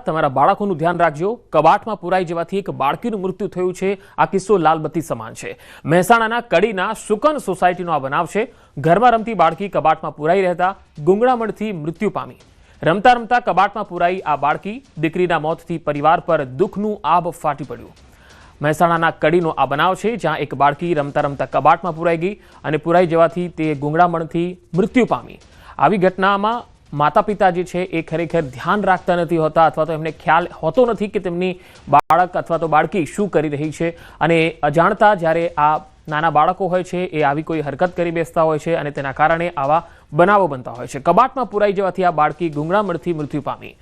તમારા બાળકોનું ધ્યાન રાખજો. કબાટમાં પુરાઈ જવાથી એક બાળકીનું મૃત્યુ થયું છે. આ કિસ્સો લાલબત્તી સમાન છે. મહેસાણાના કડીના સુકન સોસાયટીનો આ બનાવ છે. ઘરમાં રમતી બાળકી કબાટમાં પુરાઈ રહેતા ગુંગળામણથી મૃત્યુ પામી. રમતા રમતા કબાટમાં પુરાઈ આ બાળકી, દીકરીના મોતથી પરિવાર પર દુઃખનું આબ ફાટી પડ્યું. મહેસાણાના કડીનો આ બનાવ છે, જ્યાં એક બાળકી રમતા રમતા કબાટમાં પુરાઈ ગઈ અને પુરાઈ જવાથી તે ગુંગળામણથી મૃત્યુ પામી. આવી ઘટનામાં માતા પિતા જે છે એ ખરેખર ધ્યાન રાખતા નથી હોતા અથવા તો એમને ખ્યાલ હોતો નથી કે તેમની બાળક અથવા તો બાળકી શું કરી રહી છે. અને અજાણતા જ્યારે આ નાના બાળકો હોય છે, એ આવી કોઈ હરકત કરી બેસતા હોય છે અને તેના કારણે આવા બનાવો બનતા હોય છે. કબાટમાં પુરાઈ જવાથી આ બાળકી ગુંગળામણથી મૃત્યુ પામી.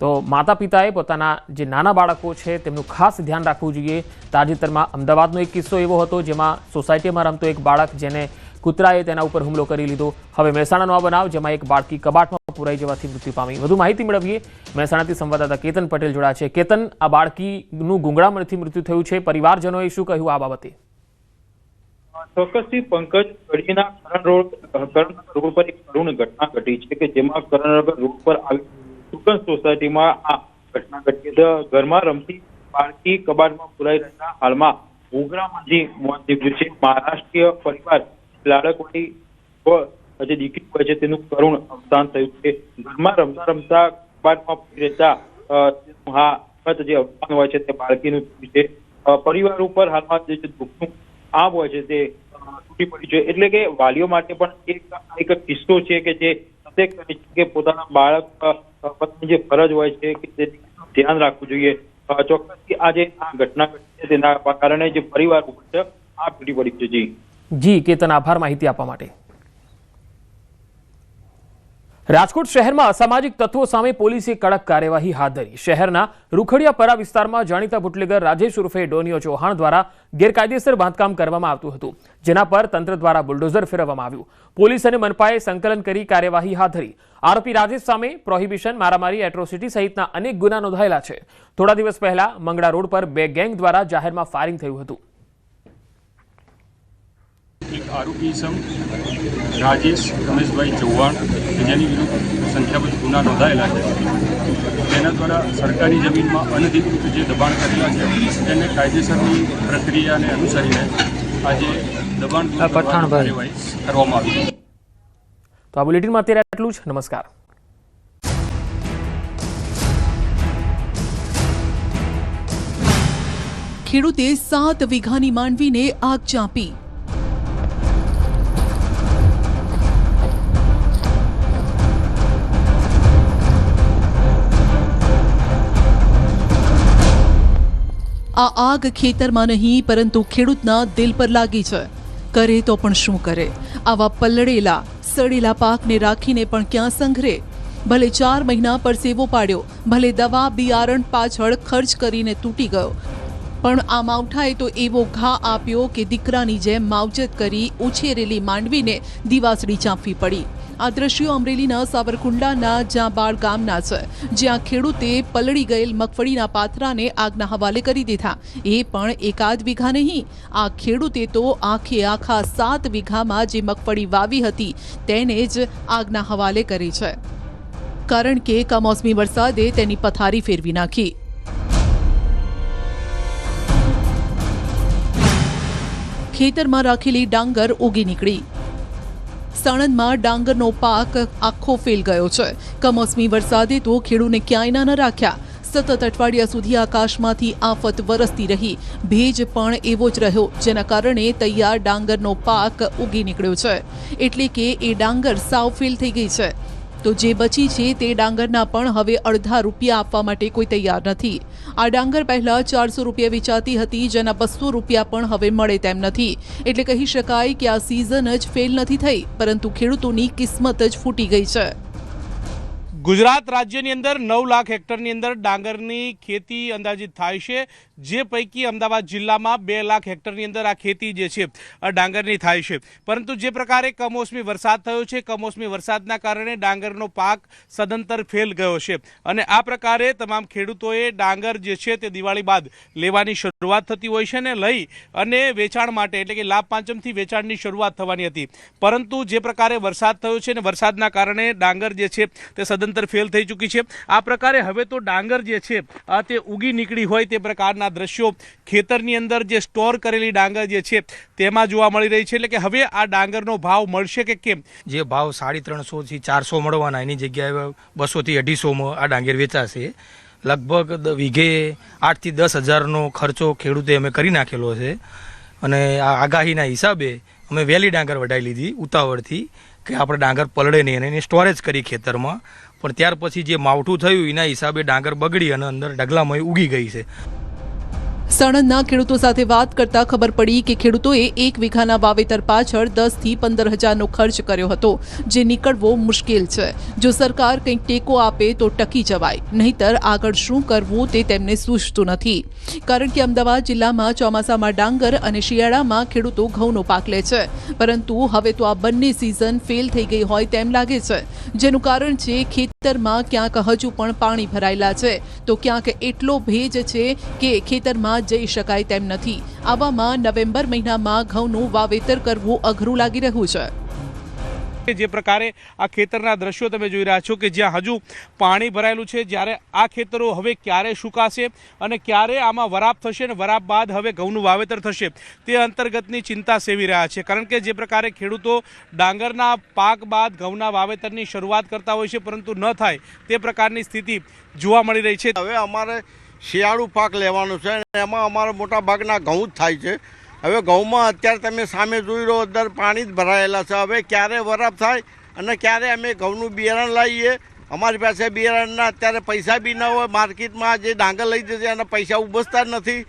તો માતા પિતાએ પોતાના જે નાના બાળકો છે તેમનું ખાસ ધ્યાન રાખવું જોઈએ. તાજેતરમાં અમદાવાદનો એક કિસ્સો એવો હતો જેમાં સોસાયટીમાં રમતો એક બાળક જેને કૂતરાએ તેના ઉપર હુમલો કરી લીધો. હવે મહેસાણાનો આ બનાવ, જેમાં એક બાળકી કબાટમાં પુરાઈ જવાથી મૃત્યુ પામી. વધુ માહિતી મેળવીએ. મહેસાણાથી સંવાદદાતા કેતન પટેલ જોડા છે. કેતન, આ બાળકીનું ગુંગળામણથી મૃત્યુ થયું છે. પરિવારજનોએ શું કહ્યું આ બાબતે? ચોક્કસથી પંકજ કડીના કરણ રોડ કરણ રોડ પર એક કરુણ ઘટના ઘટી છે કે જેમાં કરણનગર રોડ પર આવી સુકન સોસાયટીમાં આ ઘટના ઘટી છે. ઘરમાં રમતી બાળકી કબાટમાં પુરાઈ રહેતા હાલમાં ઉગરામાંથી મોત નીપજ્યું છે. મહારાષ્ટ્રીય પરિવાર લાડકવાડી પર જે દીકરી હોય છે, તેનું કરુણ અવસાન થયું છે. ઘરમાં રમતા રમતા કબાટમાં રહેતા હા જે અવસાન હોય છે, તે બાળકીનું છે. પરિવાર ઉપર હાલમાં જે દુઃખનું આમ હોય છે, તે તૂટી પડ્યું છે. એટલે કે વાલીઓ માટે પણ એક એક કિસ્સો છે કે જે પ્રત્યેક કરે છે કે પોતાના બાળક પત્ની જે ફરજ હોય છે કે તે ધ્યાન રાખવું જોઈએ. ચોક્કસ ચોક્કસથી આ આ ઘટના ઘટી છે, તેના કારણે જે પરિવાર ઉપર છે, આ તૂટી પડ્યું છે. જી. જી, કેતન, આભાર માહિતી આપવા માટે. રાજકોટ શહેરમાં અસામાજિક તત્વો સામે પોલીસે કડક કાર્યવાહી હાથ ધરી. શહેરના રૂખડિયાપરા વિસ્તારમાં જાણીતા બુટલેગર રાજેશ ઉર્ફે ડોનિયો ચૌહાણ દ્વારા ગેરકાયદેસર બાંધકામ કરવામાં આવતું હતું, જેના પર તંત્ર દ્વારા બુલડોઝર ફેરવવામાં આવ્યું. પોલીસ અને મનપાએ સંકલન કરી કાર્યવાહી હાથ ધરી. આરોપી રાજેશ સામે પ્રોહિબિશન, મારામારી, એટ્રોસિટી સહિતના અનેક ગુના નોંધાયેલા છે. થોડા દિવસ પહેલા મંગળા રોડ પર બે ગેંગ દ્વારા જાહેરમાં ફાયરિંગ થયું હતું. આરોપી ઇસમ રાજેશ રમેશભાઈ ચૌહાણ કે જેની વિરુદ્ધ સંખ્યાબંધ ગુના નોંધાયેલા છે. તેના દ્વારા સરકારી જમીનમાં અનધિકૃત જે દબાણ કરેલા છે તેને કાયદેસરની પ્રક્રિયાને અનુસરીને આજે દબાણ કાર્યવાહી કરવામાં આવી તો આ બુલેટિનમાં અત્યારે આટલું જ. નમસ્કાર. ખેડૂતે સાત વીઘાની માંડવીને આગ ચાંપી. આ આગ ખેતરમાં નહીં, પરંતુ ખેડૂતના દિલ પર લાગી છે. કરે તો પણ શું કરે? આવા પલળેલા, સડેલા પાકને રાખીને પણ ક્યાં સંઘરે? ભલે ચાર મહિના પરસેવો પાડ્યો, ભલે દવા, બિયારણ પાછળ ખર્ચ કરીને તૂટી ગયો. પણ આ માવઠાએ તો એવો ઘા આપ્યો કે દીકરાની જેમ માવજત કરી ઉછેરેલી માંડવીને દિવાસળી ચાંપવી પડી. આ દ્રશ્યો અમરેલીના સાવરકુંડલાના જાંબાળ ગામના છે, જ્યાં ખેડૂતે પલળી ગયેલ મગફળીના પાથરાને આગના હવાલે કરી દીધા. એ પણ એકાદ વીઘા નહીં. આ ખેડૂતે તો આખે આખા સાત વીઘામાં જે મગફળી વાવી હતી, તેને જ આગના હવાલે કરી છે. કારણ કે કમોસમી વરસાદે તેની પથારી ફેરવી નાખી. ખેતરમાં રાખેલી ડાંગર ઉગી નીકળી. સાણંદમાં ડાંગરનો પાક આખો ફેલ ગયો છે. કમોસમી વરસાદે તો ખેડૂને ક્યાંય ના રાખ્યા સતત અઠવાડિયા સુધી આકાશમાંથી આફત વરસતી રહી. ભેજ પણ એવો જ રહ્યો, જેના કારણે તૈયાર ડાંગરનો પાક ઉગી નીકળ્યો છે. એટલે કે એ ડાંગર સાવ ફેલ થઈ ગઈ છે. તો જે બચી છે તે ડાંગરના પણ હવે અડધા રૂપિયા આપવા માટે કોઈ તૈયાર નથી. આ ડાંગર પહેલા ચારસો રૂપિયા વેચાતી હતી, જેના બસો રૂપિયા પણ હવે મળે તેમ નથી. એટલે કહી શકાય કે આ સિઝન જ ફેલ નથી થઈ, પરંતુ ખેડૂતોની કિસ્મત જ ફૂટી ગઈ છે. ગુજરાત રાજ્યની અંદર નવ લાખ હેક્ટરની અંદર ડાંગરની ખેતી અંદાજિત થાય છે. જે પૈકી અમદાવાદ જિલ્લામાં બે લાખ હેક્ટરની અંદર આ ખેતી જે છે ડાંગરની થાય છે. પરંતુ જે પ્રકારે કમોસમી વરસાદ થયો છે, કમોસમી વરસાદના કારણે ડાંગરનો પાક સદંતર ફેલ ગયો છે. અને આ પ્રકારે તમામ ખેડૂતોએ ડાંગર જે છે તે દિવાળી બાદ લેવાની શરૂઆત થતી હોય છે ને લઈ અને વેચાણ માટે, એટલે કે લાભ પાંચમથી વેચાણની શરૂઆત થવાની હતી. પરંતુ જે પ્રકારે વરસાદ થયો છે ને વરસાદના કારણે ડાંગર જે છે તે સદંતર સદંતર ફેલ થઈ ચૂકી છે. આ પ્રકારે હવે તો ડાંગર જે છે તે ઉગી નીકળી હોય તે પ્રકારના દ્રશ્યો ખેતરની અંદર જે સ્ટોર કરેલી ડાંગર જે છે, તેમાં જોવા મળી રહી છે. એટલે કે હવે આ ડાંગરનો ભાવ મળશે કે કેમ? જે ભાવ સાડી ત્રણસોથી ચારસો મળવાના, એની જગ્યાએ બસોથી અઢીસોમાં આ ડાંગર વેચાશે. લગભગ વીઘે આઠથી દસ હજારનો ખર્ચો ખેડૂતે અમે કરી નાખેલો છે. અને આ આગાહીના હિસાબે અમે વહેલી ડાંગર વઢાઈ લીધી ઉતાવળથી. કે આપણે ડાંગર પલળે નહીં અને એની સ્ટોરેજ કરી ખેતરમાં. પણ ત્યાર પછી જે માવઠું થયું, એના હિસાબે ડાંગર બગડી અને અંદર ઢગલામય ઉગી ગઈ છે. સાણંદના ખેડૂતો સાથે વાત કરતા ખબર પડી કે ખેડૂતોએ એક વીઘાના વાવેતર પાછળ દસથી પંદર હજારનો ખર્ચ કર્યો હતો, જે નીકળવો મુશ્કેલ છે. જો સરકાર કંઈક ટેકો આપે તો ટકી જવાય, નહીતર આગળ શું કરવું તે તેમને સૂચતું નથી. કારણ કે અમદાવાદ જિલ્લામાં ચોમાસામાં ડાંગર અને શિયાળામાં ખેડૂતો ઘઉંનો પાક લે છે. પરંતુ હવે તો આ બંને સિઝન ફેલ થઈ ગઈ હોય તેમ લાગે છે. જેનું કારણ છે ખેતરમાં ક્યાંક હજુ પણ પાણી ભરાયેલા છે. તો ક્યાંક એટલો ભેજ છે કે ખેતરમાં જઈ શકાય તેમ નથી. આવામાં નવેમ્બર મહિનામાં ઘઉંનું વાવેતર કરવું અઘરું લાગી રહ્યું છે. જે પ્રકારે આ ખેતરના દ્રશ્યો તમે જોઈ રહ્યા છો કે જ્યાં હજુ પાણી ભરાયેલું છે જ્યારે આ ખેતરો હવે ક્યારે સુકાશે અને ક્યારે આમાં વરાપ થશે અને વરાપ બાદ હવે ઘઉંનું વાવેતર થશે તે અંતર્ગતની ચિંતા સેવી રહ્યા છે. કારણ કે જે પ્રકારે ખેડૂતો ડાંગરના પાક બાદ ઘઉંના વાવેતરની શરૂઆત કરતા હોય છે પરંતુ ન થાય તે પ્રકારની સ્થિતિ જોવા મળી રહી છે. હવે અમારે શિયાળુ પાક લેવાનો છે અને એમાં અમારા મોટા ભાગના ઘઉં જ થાય છે. હવે ઘઉંમાં અત્યારે તમે સામે જોઈ રહ્યો અંદર પાણી જ ભરાયેલા છે. હવે ક્યારે વરાપ થાય અને ક્યારે અમે ઘઉંનું બિયારણ લાવીએ? અમારી પાસે બિયારણના અત્યારે પૈસા બી ન હોય, માર્કેટમાં જે ડાંગર લઈ જશે એના પૈસા ઉભસતા નથી.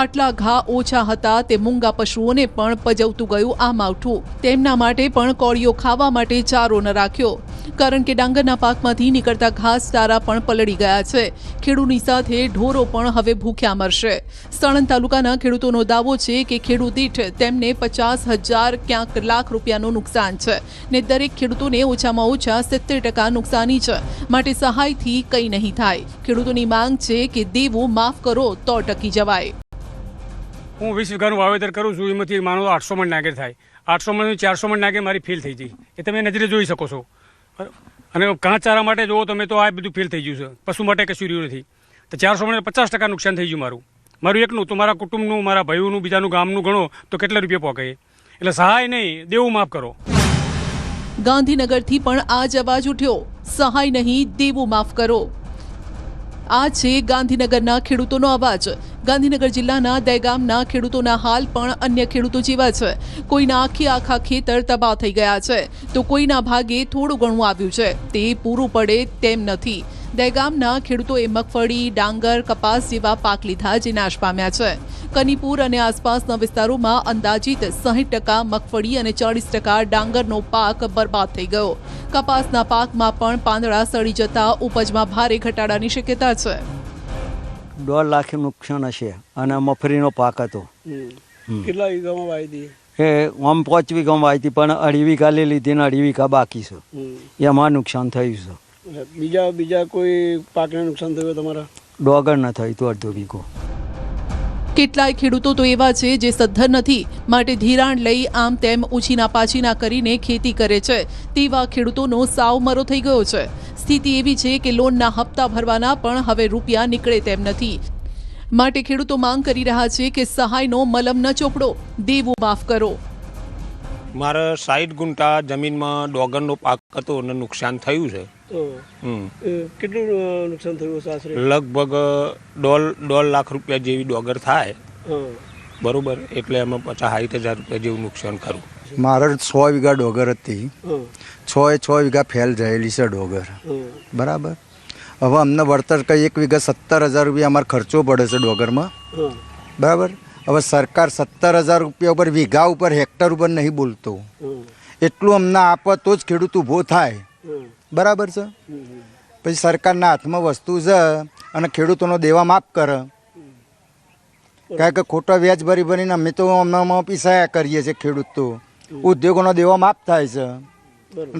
આટલા ઘા ઓછા હતા તે મૂંગા પશુઓને પણ પજવતું ગયું આ માવઠું. તેમના માટે પણ કોળીઓ ખાવા માટે ચારો ન રાખ્યો. કારણ કે ડાંગરના પાકમાંથી નીકળતા ઘાસ ચારા પણ પલળી ગયા છે. ખેડૂતની સાથે ઢોરો પણ હવે ભૂખ્યા મરશે. સાણંદ તાલુકાના ખેડૂતોનો દાવો છે કે ખેડૂત દીઠ તેમને પચાસ હજાર ક્યાંક લાખ રૂપિયાનું નુકસાન છે ને દરેક ખેડૂતોને ઓછામાં ઓછા સિત્તેર ટકા નુકસાની છે. માટે સહાયથી કંઈ નહીં થાય. ખેડૂતોની માંગ છે કે દેવું માફ કરો તો ટકી જવાય. હું વીસ વીઘાનું વાવેતર કરું છું, એમાંથી માનો આઠસો મણ નાગર થાય. આઠસો મણ ચારસો મણ નાગર મારી ફેલ થઈ ગઈ એ તમે નજરે જોઈ શકો છો. અને ચારા માટે જુઓ તમે તો આ બધું ફેલ થઈ ગયું છે. પશુ માટે કશું રહ્યું નથી. તો ચારસો મણ પચાસ ટકા નુકસાન થઈ ગયું મારું. મારું એકનું, તો મારા કુટુંબનું, મારા ભાઈઓનું, બીજાનું ગામનું ગણો તો કેટલા રૂપિયા પોકે. એટલે સહાય નહીં, દેવું માફ કરો. ગાંધીનગરથી પણ આ જ અવાજ ઉઠ્યો. સહાય નહીં, દેવું માફ કરો. આ છે ગાંધીનગરના ખેડૂતોનો અવાજ. ગાંધીનગર જિલ્લાના દહેગામના ખેડૂતોના હાલ પણ અન્ય ખેડૂતો જેવા છે. કોઈના આખી આખા ખેતર તબાહ થઈ ગયા છે. તો કોઈના ભાગે થોડું ઘણું આવ્યું છે. તે પૂરું પડે તેમ નથી. દહેગામના ખેડૂતોએ મગફળી ડાંગર કપાસ જેવા પાક લીધા જે નાશ પામ્યા છે. કનીપુર અને આસપાસના વિસ્તારોમાં અંદાજિત સાહીઠ ટકા મગફળી અને ચાળીસ ટકા ડાંગરનો પાક બરબાદ થઈ ગયો. કપાસના પાકમાં પણ પાંદડા સડી જતા ઉપજમાં ભારે ઘટાડાની શક્યતા છે. દોઢ લાખ નુકસાન હશે અને મફરીનો પાક હતો. કેટલા વીઘામાં વાવી હતી? એ આમ પાંચ વીઘામાં વાવી હતી પણ અઢી વીઘા લઈ લીધી ને અઢી વીઘા બાકી છે. એમાં નુકસાન થયું છે. બીજા બીજા કોઈ પાકને નુકસાન થયું તમારા? ડોગર ન થયું તો અડધો વીઘો કેટલાય ખેડૂતો તો એવા છે જે સદ્ધર નથી માટે ધિરાણ લઈ આમ તેમ ઉછીના પાછીના કરીને ખેતી કરે છે. તેવા ખેડૂતોનો સાવ મરો થઈ ગયો છે. સ્થિતિ એવી છે કે લોનના હપ્તા ભરવાના પણ હવે રૂપિયા નીકળે તેમ નથી. માટે ખેડૂતો માંગ કરી રહ્યા છે કે સહાયનો મલમ ન ચોપડો દેવું માફ કરો. મારે સાઠ ગુંટા જમીનમાં ડોગરનો પાક હતો અને નુકસાન થયું છે. કેટલું નુકસાન થયું આશરે? લગભગ દોઢ દોઢ લાખ રૂપિયા જેવી ડોગર થાય. બરોબર? એટલે એમાં પચાસ સાઠ હજાર રૂપિયા જેવું નુકસાન કરું મારે સો વીઘા ડોગર હતી. છ એ છ વીઘા ફેલ જયેલી છે ડોગર. બરાબર? હવે અમને વળતર કંઈ એક વીઘા સત્તર હજાર રૂપિયા અમારે ખર્ચો પડે છે ડોગરમાં. બરાબર? હવે સરકાર સત્તર હજાર રૂપિયા ઉપર વીઘા ઉપર હેક્ટર ઉપર નહીં બોલતો. એટલું અમને આપે તો જ ખેડૂત ઊભો થાય. બરાબર છે. પછી સરકારના હાથમાં વસ્તુ છે અને ખેડૂતોનો દેવા માફ કરે. કારણ કે ખોટા વ્યાજ ભરી ભરીને અમે તો હમણાં પીસાયા કરીએ છીએ ખેડૂત તો. ઉદ્યોગોનો દેવા માફ થાય છે.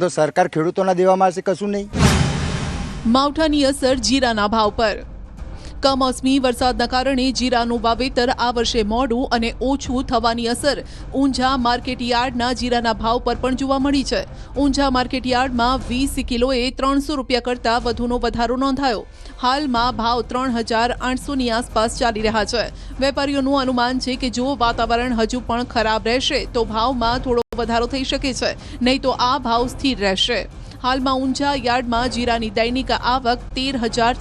તો સરકાર ખેડૂતોના દેવામાં છે કશું નહીં? માવઠાની અસર જીરાના ભાવ પર. કમોસમી વરસાદના કારણે જીરાનું વાવેતર આ વર્ષે મોડું અને ઓછું થવાની અસર ઊંઝા માર્કેટયાર્ડના જીરાના ભાવ પર પણ જોવા મળી છે. ઊંઝા માર્કેટયાર્ડમાં વીસ કિલોએ ત્રણસો રૂપિયા કરતાં વધુનો વધારો નોંધાયો. હાલમાં ભાવ ત્રણ હજાર આઠસોની આસપાસ ચાલી રહ્યા છે. વેપારીઓનું અનુમાન છે કે જો વાતાવરણ હજુ પણ ખરાબ રહેશે, તો ભાવમાં થોડો વધારો થઈ શકે છે, નહીં તો આ ભાવ સ્થિર રહેશે. હાલમાં ઊંઝા યાર્ડમાં જીરાની દૈનિક આવક તેર હજાર